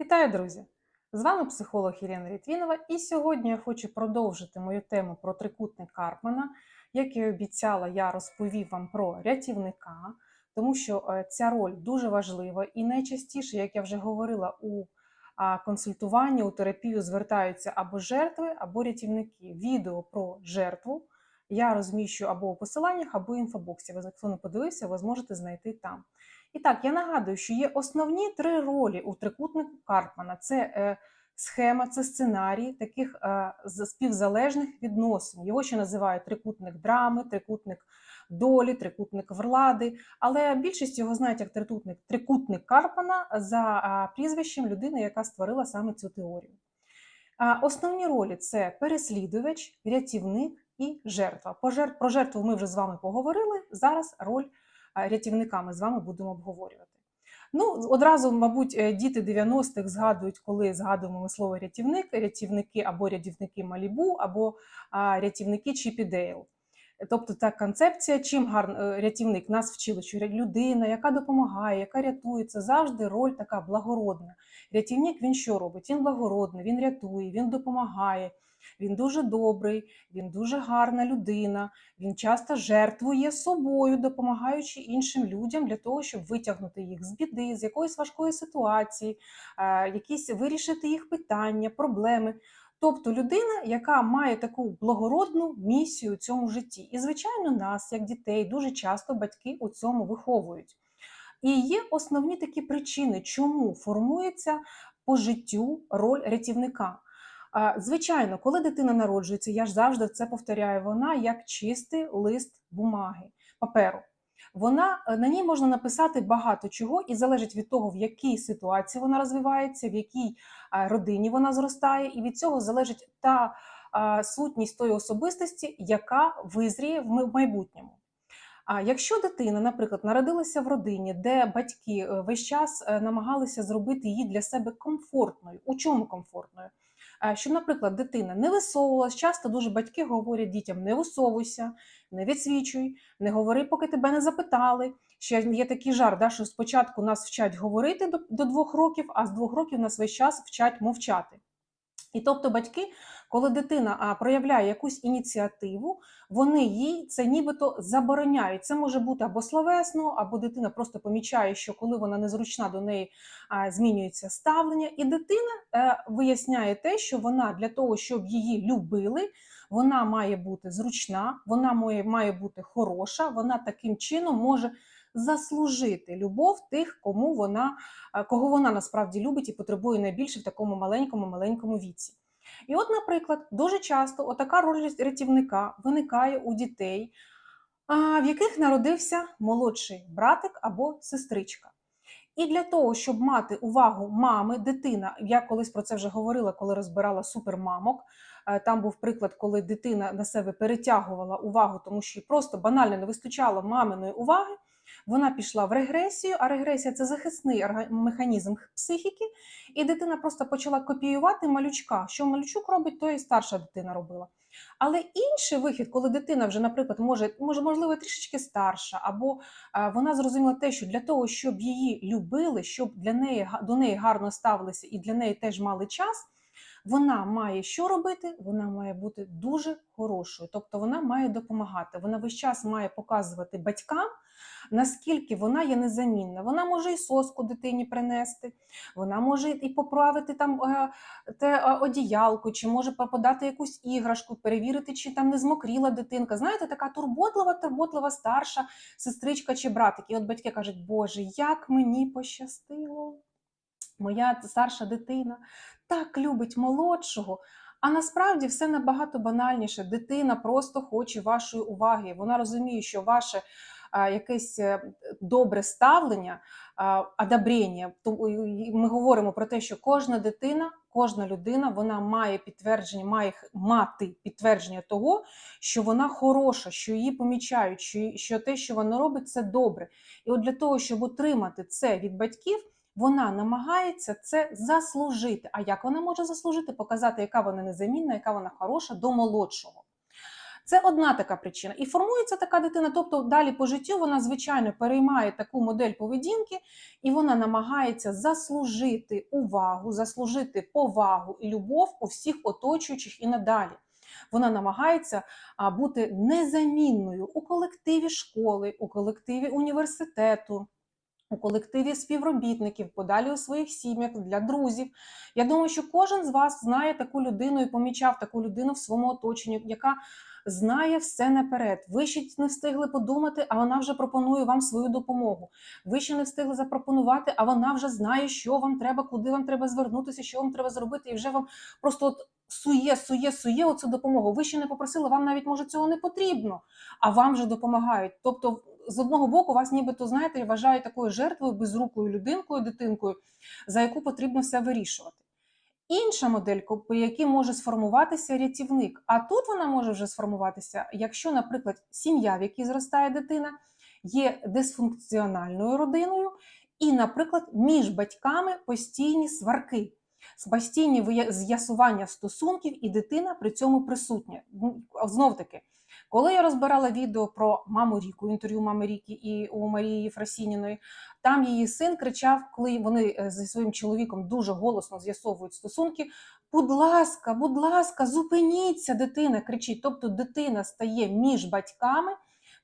Вітаю, друзі! З вами психолог Ірина Рітвінова, і сьогодні я хочу продовжити мою тему про трикутник Карпмана. Як і обіцяла, я розповів вам про рятівника, тому що е, ця роль дуже важлива, і найчастіше, як я вже говорила, у консультуванні, у терапію звертаються або жертви, або рятівники. Відео про жертву я розміщу або у посиланнях, або в інфобоксі. Ви, Якщо не подивився, ви зможете знайти там. І так, я нагадую, що є основні три ролі у трикутнику Карпмана: це е, схема, це сценарій таких е, співзалежних відносин. Його ще називають трикутник драми, трикутник долі, трикутник влади. Але більшість його знають як трикутник, трикутник Карпмана за прізвищем людини, яка створила саме цю теорію. Основні ролі це переслідувач, рятівник і жертва. Про жертву ми вже з вами поговорили. Зараз роль а, рятівника ми з вами будемо обговорювати. Ну, одразу, мабуть, е, діти 90-х згадують, коли згадуємо ми слово рятівник, рятівники або рятівники Малібу, або рятівники Чіпі Дейл. Тобто та концепція, чим гар... е, рятівник нас вчили, що людина, яка допомагає, яка рятує, це завжди роль така благородна. Рятівник він що робить? Він благородний, він рятує, він допомагає, він дуже добрий, він дуже гарна людина, він часто жертвує собою, допомагаючи іншим людям для того, щоб витягнути їх з біди, з якоїсь важкої ситуації, е, якісь вирішити їх питання, проблеми. Тобто людина, яка має таку благородну місію у цьому житті. І, звичайно, нас, як дітей, дуже часто батьки у цьому виховують. І є основні такі причини, чому формується по життю роль рятівника. Звичайно, коли дитина народжується, я ж завжди це повторяю, вона як чистий лист бумаги, паперу. Вона е, на ній можна написати багато чого, і залежить від того, в якій ситуації вона розвивається, в якій родині вона зростає, і від цього залежить та сутність тої особистості, яка визріє в майбутньому. А якщо дитина, наприклад, народилася в родині, де батьки е, весь час е, намагалися зробити її для себе комфортною, у чому комфортною? Щоб, наприклад, дитина не висовувалась, часто дуже батьки говорять дітям: не висовуйся, не відсвічуй, не говори, поки тебе не запитали. Ще є такий жар, да, що спочатку нас вчать говорити до, до двох років, а з двох років нас весь час вчать мовчати. І тобто батьки, коли дитина проявляє якусь ініціативу, вони їй це нібито забороняють. Це може бути або словесно, або дитина просто помічає, що коли вона незручна до неї змінюється ставлення, і дитина е, виясняє те, що вона для того, щоб її любили, вона має бути зручна, вона має, має бути хороша, вона таким чином може заслужити любов тих, кому вона, е, кого вона насправді любить і потребує найбільше в такому маленькому маленькому віці. І от, наприклад, дуже часто отака роль рятівника виникає у дітей, в яких народився молодший братик або сестричка. І для того, щоб мати увагу мами, дитина, я колись про це вже говорила, коли розбирала супермамок. Е, Там був приклад, коли дитина на себе перетягувала увагу, тому що їй просто банально не вистачало маминої уваги. Вона пішла в регресію, а регресія це захисний механізм психіки, і дитина просто почала копіювати малючка. Що малючок робить, то і старша дитина робила. Але інший вихід, коли дитина вже, наприклад, може, може можливо, трішечки старша, або вона зрозуміла те, що для того, щоб її любили, щоб для неї до неї гарно ставилися і для неї теж мали час. Вона має що робити? Вона має бути дуже хорошою, тобто вона має допомагати. Вона весь час має показувати батькам, наскільки вона є незамінна. Вона може і соску дитині принести, вона може і поправити там е, те е, одіялко, чи може подати якусь іграшку, перевірити, чи там не змокріла дитинка. Знаєте, така турботлива, турботлива старша сестричка чи братик. І от батьки кажуть, Боже, як мені пощастило. Моя старша дитина так любить молодшого. А насправді все набагато банальніше. Дитина просто хоче вашої уваги. Вона розуміє, що ваше якесь е, добре ставлення, а, одобрення. Ми говоримо про те, що кожна дитина, кожна людина вона має підтвердження, має мати підтвердження того, що вона хороша, що її помічають, що, що те, що вона робить, це добре. І от для того, щоб отримати це від батьків. Вона намагається це заслужити. А як вона може заслужити? Показати, яка вона незамінна, яка вона хороша до молодшого. Це одна така причина. І формується така дитина, тобто далі по життю вона, звичайно, переймає таку модель поведінки, і вона намагається заслужити увагу, заслужити повагу і любов у всіх оточуючих і надалі. Вона намагається бути незамінною у колективі школи, у колективі університету, у колективі співробітників, подалі у своїх сім'ях, для друзів. Я думаю, що кожен з вас знає таку людину і помічав таку людину в своєму оточенні, яка знає все наперед. Ви ще не встигли подумати, а вона вже пропонує вам свою допомогу. Ви ще не встигли запропонувати, а вона вже знає, що вам треба, куди вам треба звернутися, що вам треба зробити, і вже вам просто от сує, сує, сує оцю допомогу. Ви ще не попросили, вам навіть може цього не потрібно, а вам вже допомагають. Тобто, з одного боку, вас нібито знаєте, вважають такою жертвою, безрукою людинкою, дитинкою, за яку потрібно все вирішувати. Інша модель, по якій може сформуватися рятівник. А тут вона може вже сформуватися, якщо, наприклад, сім'я, в якій зростає дитина, є дисфункціональною родиною, і, наприклад, між батьками постійні сварки, постійні з'ясування стосунків, і дитина при цьому присутня. Знов таки, коли я розбирала відео про маму Ріку, інтерв'ю мами Ріки і у Марії Фрасініної, там її син кричав, коли вони е, зі своїм чоловіком дуже голосно з'ясовують стосунки. Будь ласка, будь ласка, зупиніться, дитина кричить. Тобто дитина стає між батьками,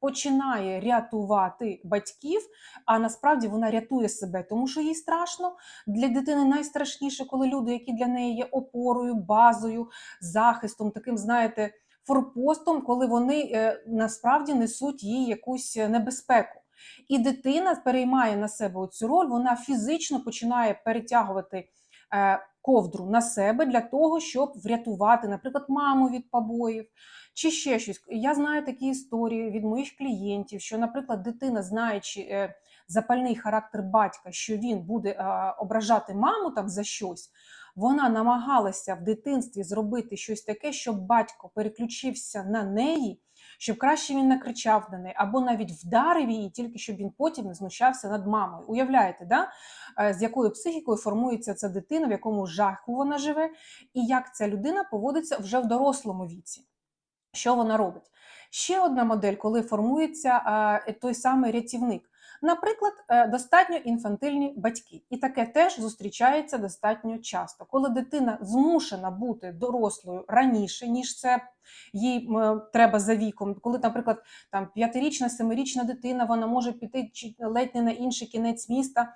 починає рятувати батьків, а насправді вона рятує себе, тому що їй страшно. Для дитини найстрашніше, коли люди, які для неї є опорою, базою, захистом, таким, знаєте, форпостом, коли вони е, насправді несуть їй якусь небезпеку. І дитина переймає на себе цю роль, вона фізично починає перетягувати е, ковдру на себе для того, щоб врятувати, наприклад, маму від побоїв чи ще щось. Я знаю такі історії від моїх клієнтів, що, наприклад, дитина, знаючи е, запальний характер батька, що він буде е, ображати маму там за щось. Вона намагалася в дитинстві зробити щось таке, щоб батько переключився на неї, щоб краще він накричав на неї, або навіть вдарив її, тільки щоб він потім не знущався над мамою. Уявляєте, да? Е, з якою психікою формується ця дитина, в якому жаху вона живе, і як ця людина поводиться вже в дорослому віці. Що вона робить? Ще одна модель, коли формується е, той самий рятівник. Наприклад, е, достатньо інфантильні батьки, і таке теж зустрічається достатньо часто, коли дитина змушена бути дорослою раніше, ніж це їй треба за віком. Коли, наприклад, там п'ятирічна, семирічна дитина, вона може піти ледь не на інший кінець міста, е,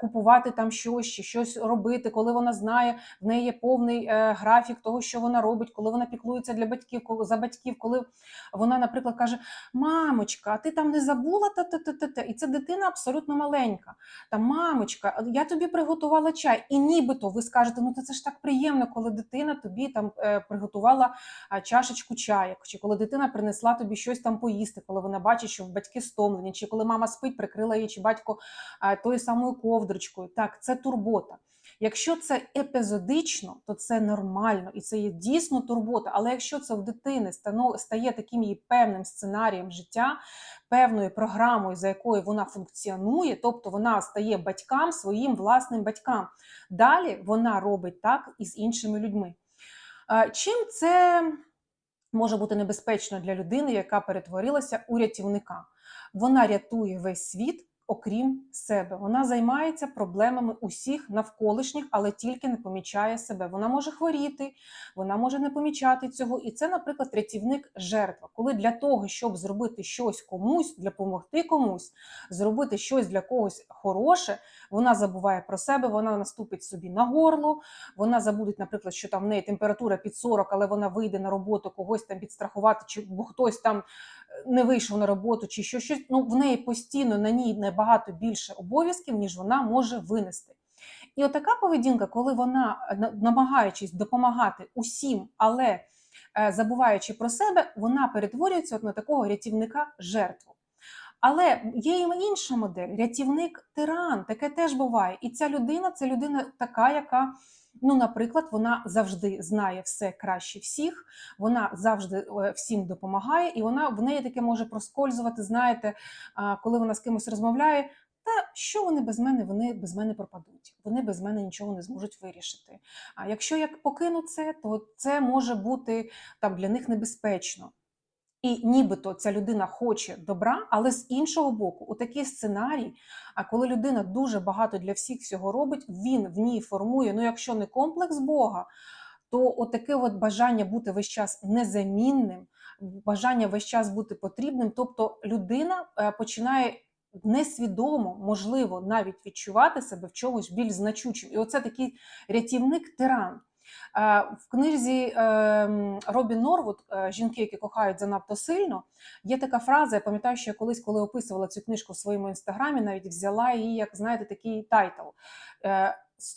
купувати там щось чи щось робити, коли вона знає, в неї є повний е, графік того, що вона робить, коли вона піклується для батьків, коли за батьків, коли вона, наприклад, каже: Мамочка, ти там не забула та та та та та і це дитина абсолютно маленька. Та мамочка, я тобі приготувала чай, і нібито ви скажете, ну це ж так приємно, коли дитина тобі там е, приготувала чашечку чаю, чи коли дитина принесла тобі щось там поїсти, коли вона бачить, що батьки стомлені, чи коли мама спить, прикрила її, чи батько тою самою ковдрочкою. Так, це турбота. Якщо це епізодично, то це нормально і це є дійсно турбота. Але якщо це в дитини стає таким її певним сценарієм життя, певною програмою, за якою вона функціонує, тобто вона стає батькам своїм власним батькам. Далі вона робить так і з іншими людьми. Чим це може бути небезпечно для людини, яка перетворилася у рятівника? Вона рятує весь світ окрім себе. Вона займається проблемами усіх навколишніх, але тільки не помічає себе. Вона може хворіти, вона може не помічати цього. І це, наприклад, рятівник жертва. Коли для того, щоб зробити щось комусь, для допомогти комусь, зробити щось для когось хороше, вона забуває про себе, вона наступить собі на горло, вона забудеть, наприклад, що там в неї температура під 40, але вона вийде на роботу когось там підстрахувати, чи бо хтось там не вийшов на роботу, чи що щось. Ну в неї постійно на ній набагато більше обов'язків, ніж вона може винести. І отака поведінка, коли вона, е, намагаючись допомагати усім, але е, забуваючи про себе, вона перетворюється от на такого рятівника жертву. Але є і інша модель рятівник тиран, таке теж буває. І ця людина це людина така, яка, ну, наприклад, вона завжди знає все краще всіх, вона завжди е, всім допомагає, і вона в неї таке може проскользувати. Знаєте, коли вона з кимось розмовляє. Та що вони без мене? Вони без мене пропадуть, вони без мене нічого не зможуть вирішити. А якщо я покину це, то це може бути там для них небезпечно. І нібито ця людина хоче добра, але з іншого боку, у такий сценарій, а коли людина дуже багато для всіх всього робить, він в ній формує, ну якщо не комплекс Бога, то отаке от бажання бути весь час незамінним, бажання весь час бути потрібним. Тобто людина е, починає несвідомо, можливо, навіть відчувати себе в чомусь більш значучим. І оце такий рятівник тиран. Е, В книзі е, Робін Норвуд Жінки, які кохають занадто сильно, є така фраза. Я пам'ятаю, що я колись, коли описувала цю книжку в своєму інстаграмі, навіть взяла її, як знаєте, такий тайтл.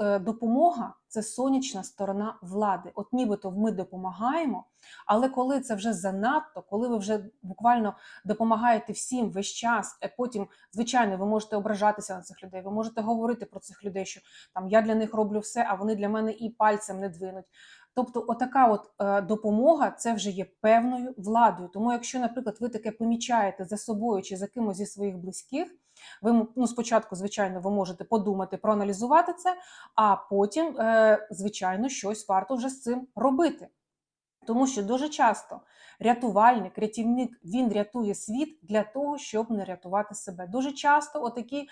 Е, е, Допомога це сонячна сторона влади. От нібито ми допомагаємо, але коли це вже занадто, коли ви вже буквально допомагаєте всім весь час, а потім, звичайно, ви можете ображатися на цих людей, ви можете говорити про цих людей, що там я для них роблю все, а вони для мене і пальцем не двинуть. Тобто, отака от е, допомога це вже є певною владою. Тому, якщо, наприклад, ви таке помічаєте за собою чи за кимось зі своїх близьких, ви ну, спочатку, звичайно, ви можете подумати, проаналізувати це, а потім, е, звичайно, щось варто вже з цим робити. Тому що дуже часто рятувальник, рятівник, він рятує світ для того, щоб не рятувати себе. Дуже часто отакі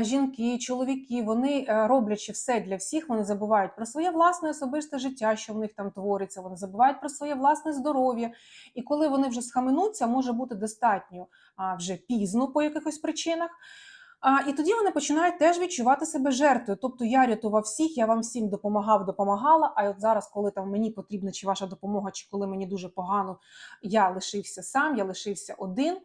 жінки, чоловіки, вони е, роблячи все для всіх, вони забувають про своє власне особисте життя, що в них там твориться. Вони забувають про своє власне здоров'я. І коли вони вже схаменуться, може бути достатньо вже пізно по якихось причинах. А, і тоді вони починають теж відчувати себе жертвою. Тобто я рятував всіх, я вам всім допомагав, допомагала. А от зараз, коли там мені потрібна чи ваша допомога, чи коли мені дуже погано, я лишився сам, я лишився один,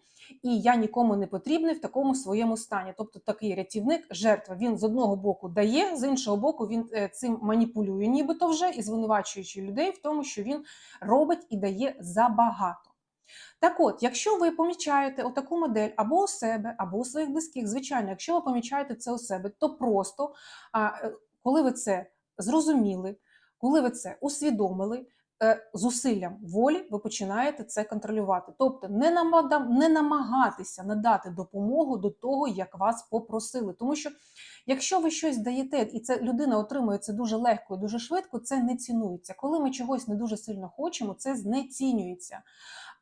і я нікому не потрібний в такому своєму стані. Тобто такий рятівник, жертва, він з одного боку дає, з іншого боку, він е, цим маніпулює, нібито вже і звинувачуючи людей в тому, що він робить і дає забагато. Так от, якщо ви помічаєте отаку модель або у себе, або у своїх близьких, звичайно, якщо ви помічаєте це у себе, то просто е, коли ви це зрозуміли, коли ви це усвідомили, е, зусиллям волі ви починаєте це контролювати. Тобто не, намагатися надати допомогу до того, як вас попросили. Тому що якщо ви щось даєте, і це людина отримує це дуже легко і дуже швидко, це не цінується. Коли ми чогось не дуже сильно хочемо, це знецінюється.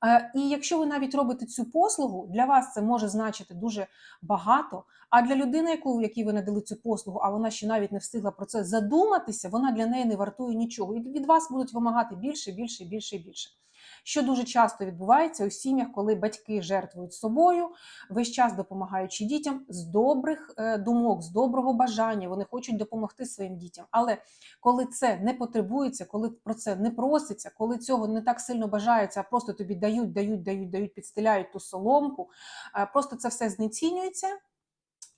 Е, І якщо ви навіть робите цю послугу, для вас це може значити дуже багато. А для людини, яку якій ви надали цю послугу, а вона ще навіть не встигла про це задуматися, вона для неї не вартує нічого. І від вас будуть вимагати більше, більше, більше більше. Що дуже часто відбувається у сім'ях, коли батьки жертвують собою, весь час допомагаючи дітям з добрих е, думок, з доброго бажання, вони хочуть допомогти своїм дітям. Але коли це не потребується, коли про це не проситься, коли цього не так сильно бажається, а просто тобі дають, дають, дають, дають, підстеляють ту соломку, просто це все знецінюється,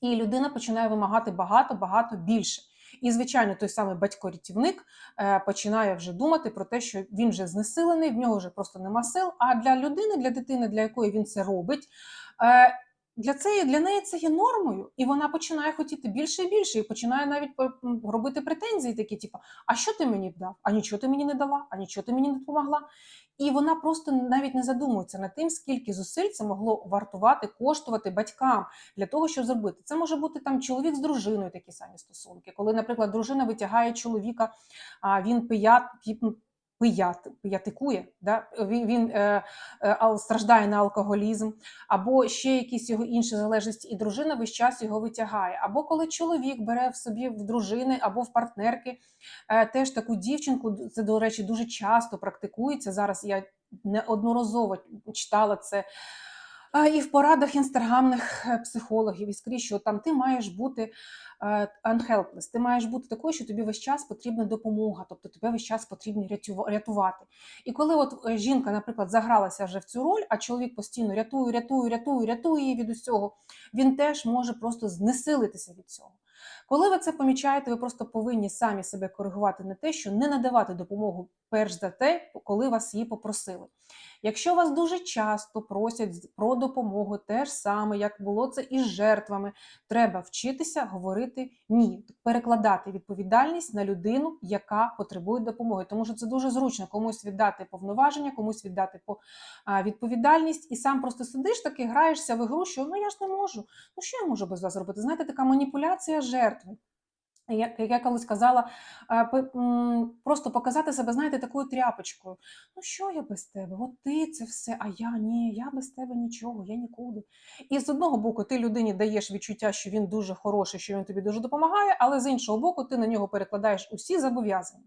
і людина починає вимагати багато, багато більше. І, звичайно, той самий батько-рятівник е, починає вже думати про те, що він вже знесилений, в нього вже просто нема сил. А для людини, для дитини, для якої він це робить, е, для, це, для неї це є нормою, і вона починає хотіти більше і більше, і починає навіть робити претензії, такі, типу, а що ти мені дав? А нічого ти мені не дала, а нічого ти мені не допомогла. І вона просто навіть не задумується над тим, скільки зусиль це могло вартувати, коштувати батькам для того, щоб зробити. Це може бути там чоловік з дружиною, такі самі стосунки. Коли, наприклад, дружина витягає чоловіка, а він пият, пі- пият, пиятикує, да? він, він е, е, страждає на алкоголізм, або ще якісь його інші залежності, і дружина весь час його витягає. Або коли чоловік бере в собі в дружини або в партнерки е, теж таку дівчинку, це, до речі, дуже часто практикується. Зараз я неодноразово читала це. І в порадах інстаграмних е, психологів і скрізь, що там ти маєш бути е, unhelpless, ти маєш бути такою, що тобі весь час потрібна допомога, тобто тебе весь час потрібно рятувати. І коли от е, жінка, наприклад, загралася вже в цю роль, а чоловік постійно рятує, рятує, рятує, рятує її від усього, він теж може просто знесилитися від цього. Коли ви це помічаєте, ви просто повинні самі себе коригувати на те, що не надавати допомогу перш за те, коли вас її попросили. Якщо вас дуже часто просять про допомогу, те ж саме, як було це із жертвами, треба вчитися говорити ні, перекладати відповідальність на людину, яка потребує допомоги. Тому що це дуже зручно комусь віддати повноваження, комусь віддати відповідальність, і сам просто сидиш таки, граєшся в ігру, що ну я ж не можу. Ну що я можу без вас зробити? Знаєте, така маніпуляція жертви. Як я колись казала, е, просто показати себе, знаєте, такою тряпочкою. "Ну що я без тебе? От ти це все, а я ні, я без тебе нічого, я нікуди". І з одного боку, ти людині даєш відчуття, що він дуже хороший, що він тобі дуже допомагає, але з іншого боку, ти на нього перекладаєш усі зобов'язання.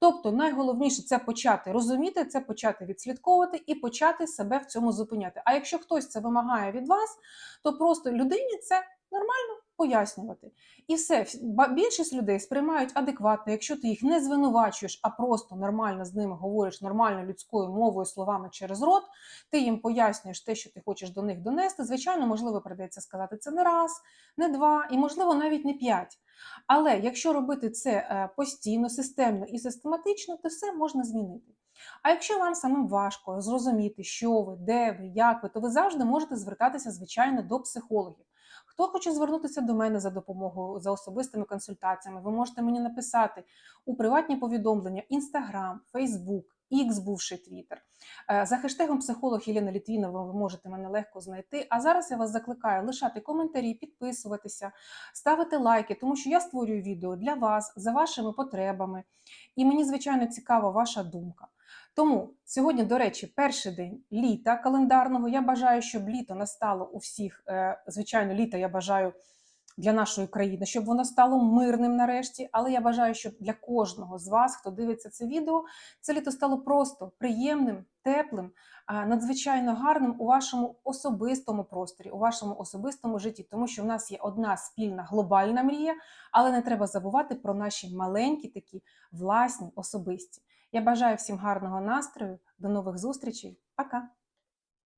Тобто найголовніше це почати розуміти, це почати відслідковувати і почати себе в цьому зупиняти. А якщо хтось це вимагає від вас, то просто людині це нормально пояснювати. І все, більшість людей сприймають адекватно, якщо ти їх не звинувачуєш, а просто нормально з ними говориш нормальною людською мовою, словами через рот, ти їм пояснюєш те, що ти хочеш до них донести. Звичайно, можливо, придеться сказати це не раз, не два, і можливо навіть не п'ять. Але якщо робити це е, постійно, системно і систематично, то все можна змінити. А якщо вам самим важко зрозуміти, що ви, де ви, як ви, то ви завжди можете звертатися, звичайно, до психологів. Хто хоче звернутися до мене за допомогою, за особистими консультаціями, ви можете мені написати у приватні повідомлення Instagram, Facebook, X, бувший Twitter. Е, За хештегом психолог Єлена Літвінова ви можете мене легко знайти. А зараз я вас закликаю лишати коментарі, підписуватися, ставити лайки, тому що я створюю відео для вас за вашими потребами. І мені, звичайно, цікава ваша думка. Тому сьогодні, до речі, перший день літа календарного. Я бажаю, щоб літо настало у всіх. е, Звичайно, літо я бажаю для нашої країни, щоб воно стало мирним нарешті. Але я бажаю, щоб для кожного з вас, хто дивиться це відео, це літо стало просто приємним, теплим, надзвичайно гарним у вашому особистому просторі, у вашому особистому житті, тому що в нас є одна спільна глобальна мрія, але не треба забувати про наші маленькі такі власні особисті. Я бажаю всім гарного настрою. До нових зустрічей. Пока!